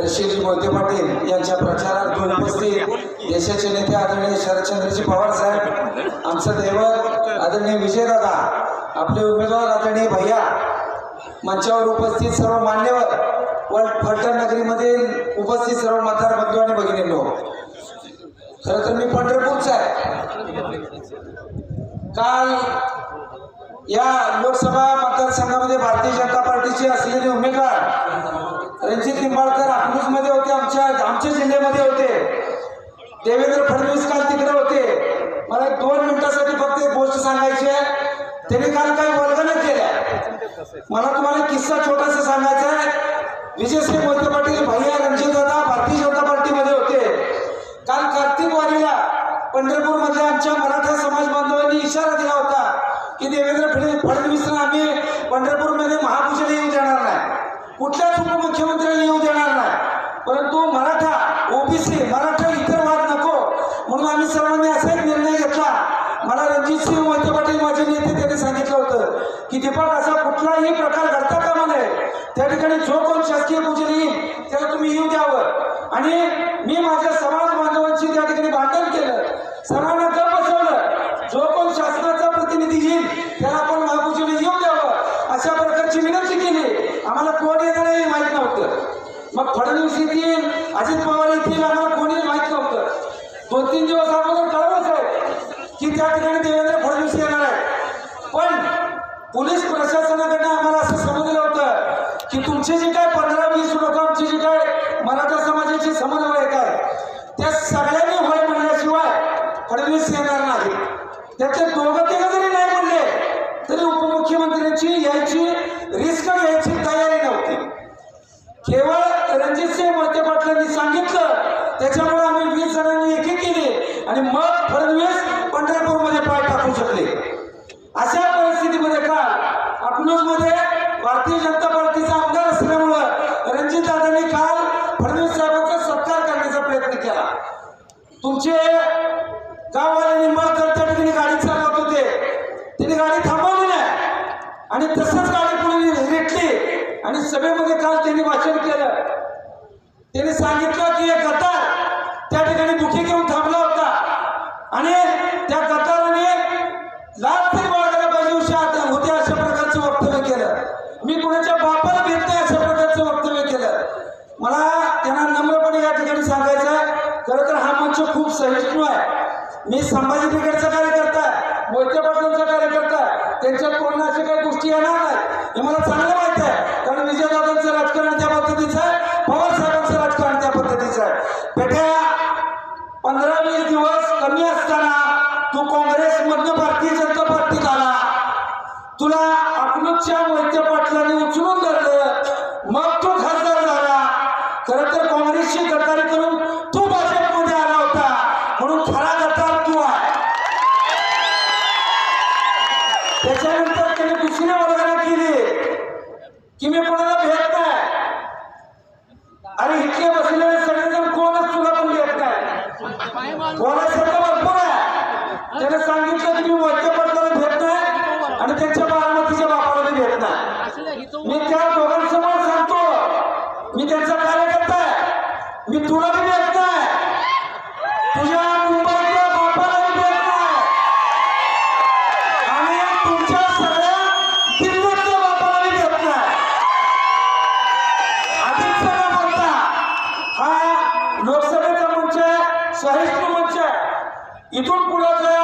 मोहिते पाटील यांच्या प्रचारात उपस्थित देशाचे नेते आदरणीय शरदचंद्रजी पवार साहेब आमचं दैवत आदरणीय विजयदादा आपले उमेदवार आदरणीय भैया मंचावर उपस्थित सर्व मान्यवर व फलटण नगरीमधील उपस्थित सर्व मतदार बंधू आणि भगिनींनो खरं तर मी पंढरपूरचा आहे काल या लोकसभा मतदारसंघामध्ये भारतीय जनता पार्टीचे असलेले उमेदवार रणजित निंबाळकर अकलूजमध्ये होते आमच्या आमच्या जिल्ह्यामध्ये होते. देवेंद्र फडणवीस काल तिकडे होते. मला एक दोन मिनिटासाठी फक्त एक गोष्ट सांगायची आहे. त्यांनी काल काही वल्गना केल्या. मला तुम्हाला किस्सा छोटासा सांगायचा आहे. विजयसिंह मोहिते पाटील भैया रणजित दादा भारतीय जनता पार्टीमध्ये होते. काल कार्तिक वारीला पंढरपूरमध्ये आमच्या मराठा समाज बांधवांनी इशारा दिला होता की देवेंद्र फडणवीस फडणवीसला आम्ही पंढरपूर महापूजेला येऊ देणार नाही कुठल्याच उपमुख्यमंत्र्याला येऊ देणार नाही. परंतु मराठा ओबीसी मराठा इतर वाद नको. म्हणून आम्ही सर्वांनी असा एक निर्णय घेतला. मला रणजितसिंह मोहिते पाटील माझे नेते त्यांनी सांगितलं होतं की दीपक असा कुठलाही प्रकार घडता कामा नये त्या ठिकाणी जो कोण शासकीय पूजेला येईल त्याला तुम्ही येऊ द्यावं आणि मी माझ्या समाज बांधवांशी त्या ठिकाणी भांडण केलं सर्वांना गप बसवलं जो कोण शासनाचा प्रतिनिधी येईल त्याला आपण महापूजेला येऊ द्यावं अशा प्रकारची विनंती केली आम्हाला कोण येणार हे माहीत नव्हतं मग फडणवीस येतील अजित पवार येतील आम्हाला कोणी माहीत नव्हतं. दोन तीन दिवस अगोदर कळवलंच आहे की त्या ठिकाणी देवेंद्र फडणवीस येणार आहे. पण पोलीस प्रशासनाकडनं आम्हाला असं समजलं होतं की तुमचे जे काय पंधरा वीस लोक आमचे जे काय मराठा समाजाचे समन्वयक आहे त्या सगळ्यांनी होय म्हणल्याशिवाय फडणवीस येणार नाही. त्याचे दोघं तिघं जरी नाही म्हणले तरी उपमुख्यमंत्र्यांची यायची रिस्क घ्यायची तयारी नव्हती. केवळ रणजितसिंह मोहिते पाटलांनी सांगितलं त्याच्यामुळे आम्ही वीस जणांनी एकी केले आणि मग फडणवीस पंढरपूरमध्ये पाय टाकू शकले. अशा परिस्थितीमध्ये काल अकलूजमध्ये भारतीय जनता पार्टीचा आमदार असल्यामुळं रणजितदादांनी काल फडणवीस साहेबांचा सत्कार करण्याचा प्रयत्न केला. तुमचे गाववाले निंबाळकर त्या ठिकाणी गाडी चालवत होते. त्यांनी गाडी थांबवली नाही. आणि तसंच गाडी पुढे रेटली. आणि सभेमध्ये काल त्यांनी वाचन केलं. त्यांनी सांगितलं की एक गटार त्या ठिकाणी मुखी घेऊन थांबला होता. आणि त्या गटाराने लाच तरी बाळगायला पाहिजे अशा होते अशा प्रकारचं वक्तव्य केलं. मी कुणाच्या बापाला भेटते नाही अशा प्रकारचं वक्तव्य केलं. मला त्यांना नम्रपणे या ठिकाणी सांगायचं आहे. खरं तर हा मंच खूप सहिष्णू आहे. मी संभाजी ब्रिगेडचा कार्यकर्ता आहे. मोहिते पाटलांचा कार्यकर्ता आहे. त्यांच्यात अशा काही गोष्टी येणार नाही. हे मला चांगलं माहिती आहे. कारण विजयदादांचं राजकारण त्या पद्धतीचं आहे. पवार साहेबांचं राजकारण त्या पद्धतीचं आहे. बेट्या पंधरा वीस दिवस कमी असताना तू काँग्रेसमधनं भारतीय जनता पार्टीत आला. तुला अकलूजच्या मोहिते पाटलांनी उचलून धरलं. मग तो खासदार झाला. खरं तर काँग्रेसची गटारी करून तू भाजपमध्ये आला होता. म्हणून खरा गटार तू आहे. त्याच्यानंतर त्याने दुसरी वर्गणा केली. की मी कोणाला भेट नाही. अरे इथले बसलेले सगळेजण कोणच तुला पण भेट नाही भरपूर आहे त्याने सांगितलं की मी मोहिते पाटलाला भेट नाही आणि त्यांच्या बारामतीच्या बापाला भेट नाही मी त्या दोघांसमोर सांगतो. मी त्यांचा कार्यकर्ता आहे. मी तुला आहे इथून